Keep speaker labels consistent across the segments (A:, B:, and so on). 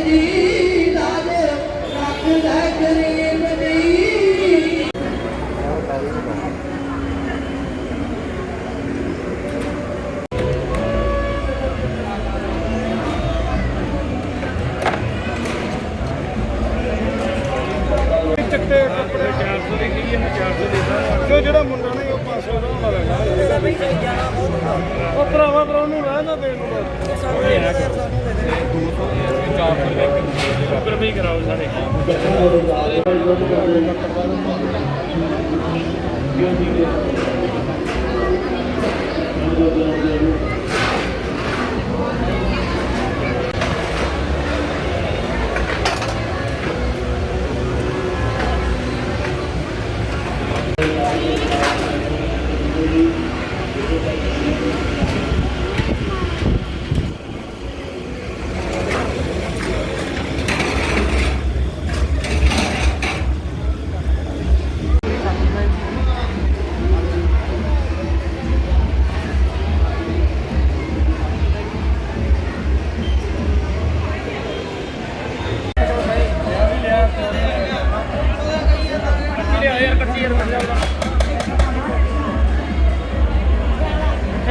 A: ਜੀ ਲਾਜ ਰੱਖਦਾ ਗਰੀਬ ਦੀ
B: ਚਿੱਟੇ ਕੱਪੜੇ 400 ਦੀ ਕੀ ਹੈ 400 ਦੇ ਦਾਂ ਜਿਹੜਾ ਮੁੰਡਾ ਨੇ ਉਹ 500 ਦਾ ਵਾਲਾ ਲੈਣਾ ਉਹ ਭਰਾਵਾ ਭਰਾ ਨੂੰ ਰਹਿਣਾ ਦੇਣ ਨੂੰ ਬਸ। 400 ਕਰਾਓ ਸਾਰੇ। ਯਾਰ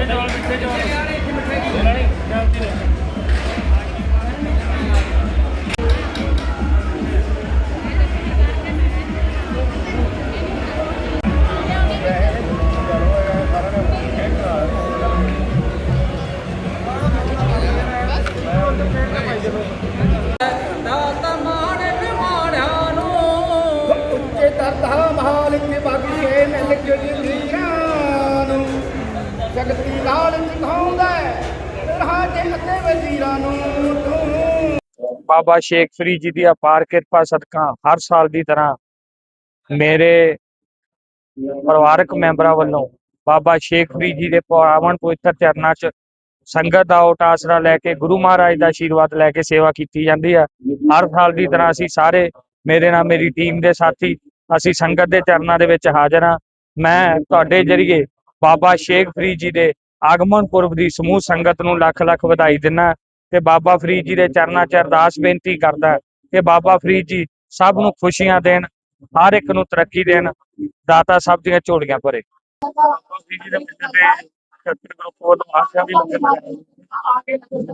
B: ਮਿੱਠੇ ਚੌਲ ਮਿੱਠੇ ਚੌਲ ਲੈਣਾ ਨਹੀਂ
C: ਸ਼ਕਤੀ ਨਾਲ ਚਖਾਉਂਦਾ ਰਹਾ ਜੇ ਅਤੇ ਵਜ਼ੀਰਾਂ ਨੂੰ ਤੂੰ।
D: ਬਾਬਾ ਸ਼ੇਖ ਫਰੀਦ ਜੀ ਦੀ ਅਪਾਰ ਕਿਰਪਾ ਸਦਕਾ ਹਰ ਸਾਲ ਦੀ ਤਰ੍ਹਾਂ ਮੇਰੇ ਪਰਿਵਾਰਕ ਮੈਂਬਰਾਂ ਵੱਲੋਂ ਬਾਬਾ ਸ਼ੇਖ ਫਰੀਦ ਜੀ ਦੇ ਪਾਵਨ ਪਵਿੱਤਰ ਚਰਨਾਂ 'ਚ ਸੰਗਤ ਦਾ ਓਟ ਆਸਰਾ ਲੈ ਕੇ ਗੁਰੂ ਮਹਾਰਾਜ ਦਾ ਆਸ਼ੀਰਵਾਦ ਲੈ ਕੇ ਸੇਵਾ ਕੀਤੀ ਜਾਂਦੀ ਹੈ। ਹਰ ਸਾਲ ਦੀ ਤਰ੍ਹਾਂ ਅਸੀਂ ਸਾਰੇ ਮੇਰੇ ਨਾਲ ਮੇਰੀ ਟੀਮ ਦੇ ਸਾਥੀ ਅਸੀਂ ਸੰਗਤ ਦੇ ਚਰਨਾਂ ਦੇ ਵਿੱਚ ਹਾਜ਼ਰ ਹਾਂ। ਮੈਂ ਤੁਹਾਡੇ ਜਰੀਏ ਬਾਬਾ ਸ਼ੇਖ ਫਰੀਦ ਜੀ ਦੇ ਆਗਮਨ ਪੁਰਬ ਦੀ ਸਮੂਹ ਸੰਗਤ ਨੂੰ ਲੱਖ ਲੱਖ ਵਧਾਈ ਦਿੰਦਾ ਤੇ ਬਾਬਾ ਫਰੀਦ ਜੀ ਦੇ ਚਰਨਾਂ 'ਚ ਅਰਦਾਸ ਬੇਨਤੀ ਕਰਦਾ ਕਿ ਬਾਬਾ ਫਰੀਦ ਜੀ ਸਭ ਨੂੰ ਖੁਸ਼ੀਆਂ ਦੇਣ, ਹਰ ਇੱਕ ਨੂੰ ਤਰੱਕੀ ਦੇਣ, ਦਾਤਾ ਸਭ ਦੀਆਂ ਝੋਲੀਆਂ ਭਰੇ। ਬਾਬਾ ਫਰੀਦ ਜੀ ਦੇ ਮੰਦਿਰ ਤੇ ਛੱਤਰ ਗਰੁੱਪ ਵੱਲੋਂ ਆਸਿਆ ਵੀ ਲੰਗਰ ਲਗਾਇਆ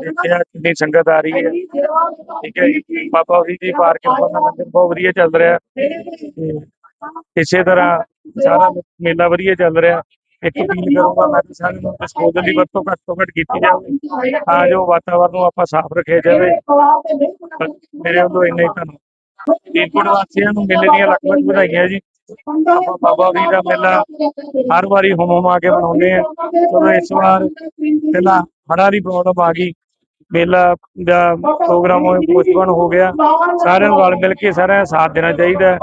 D: ਦੇਖਿਆ ਕਿੰਨੀ ਸੰਗਤ ਆ ਰਹੀ ਹੈ। ਠੀਕ ਹੈ ਬਾਬਾ ਫਰੀਦ ਜੀ ਪਾਰਕ ਦਾ ਲੰਗਰ ਬਹੁਤ ਵਧੀਆ ਚੱਲ ਰਿਹਾ ਤੇ ਇਸੇ ਤਰ੍ਹਾਂ ਸਾਰਾ ਮੇਲਾ ਵਧੀਆ ਚੱਲ ਰਿਹਾ ਇੱਕ ਅਪੀਲ ਕਰੂੰਗਾ ਮੈਂ ਕਿ ਸਾਰਿਆਂ ਨੂੰ ਡਿਸਪੋਜ਼ਲ ਦੀ ਵਰਤੋਂ ਘੱਟ ਤੋਂ ਘੱਟ ਕੀਤੀ ਜਾਵੇ ਤਾਂ ਜੋ ਵਾਤਾਵਰਨ ਨੂੰ ਆਪਾਂ ਸਾਫ਼ ਰੱਖਿਆ ਜਾਵੇ। ਮੇਰੇ ਵੱਲੋਂ ਇੰਨਾ ਹੀ ਧੰਨਵਾਦ ਦੀਪੁਰ ਵਾਸੀਆਂ ਨੂੰ ਮੇਲੇ ਦੀਆਂ ਲੱਖ ਲੱਖ ਵਧਾਈਆਂ ਜੀ। ਆਪਾਂ ਬਾਬਾ ਫਰੀਦ ਦਾ ਮੇਲਾ ਹਰ ਵਾਰੀ ਹੁਮ ਹੁਮਾ ਕੇ ਮਨਾਉਂਦੇ ਆ ਚਲੋ ਇਸ ਵਾਰ ਪਹਿਲਾਂ ਹੜ੍ਹਾਂ ਦੀ ਪ੍ਰੋਬਲਮ ਆ ਗਈ। ਮੇਲਾ ਦਾ ਪ੍ਰੋਗਰਾਮ ਪੋਸਟਪੋਨ ਹੋ ਗਿਆ। ਸਾਰਿਆਂ ਨੂੰ ਰਲ ਮਿਲ ਕੇ ਸਾਰਿਆਂ ਦਾ ਸਾਥ ਦੇਣਾ ਚਾਹੀਦਾ।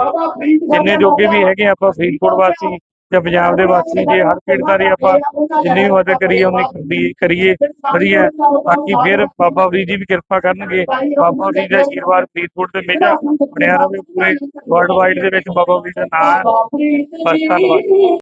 D: ਜਿੰਨੇ ਜੋਗੇ ਵੀ ਹੈਗੇ ਆਪਾਂ ਫਰੀਦਕੋਟ ਵਾਸੀ ਤੇ ਪੰਜਾਬ ਦੇ ਵਾਸੀ ਜੇ ਹਰ ਖੇਡਦਾਰੀ ਆਪਾਂ ਜਿੰਨੀ ਵੀ ਮਦਦ ਕਰੀਏ ਉਨੀ ਕਰਦੀ- ਕਰੀਏ, ਵਧੀਆ ਬਾਕੀ ਫਿਰ ਬਾਬਾ ਫਰੀਦ ਜੀ ਵੀ ਕਿਰਪਾ ਕਰਨਗੇ। ਬਾਬਾ ਫਰੀਦ ਦਾ ਆਸ਼ੀਰਵਾਦ ਫਰੀਦਕੋਟ ਤੇ ਮੇਜਾ ਬਣਿਆ ਰਵੇ ਪੂਰੇ ਵਰਲਡ ਵਾਈਡ ਦੇ ਵਿੱਚ। ਬਾਬਾ ਫਰੀਦ ਦਾ ਨਾਮ ਹੈ। ਬਸ ਧੰਨਵਾਦ।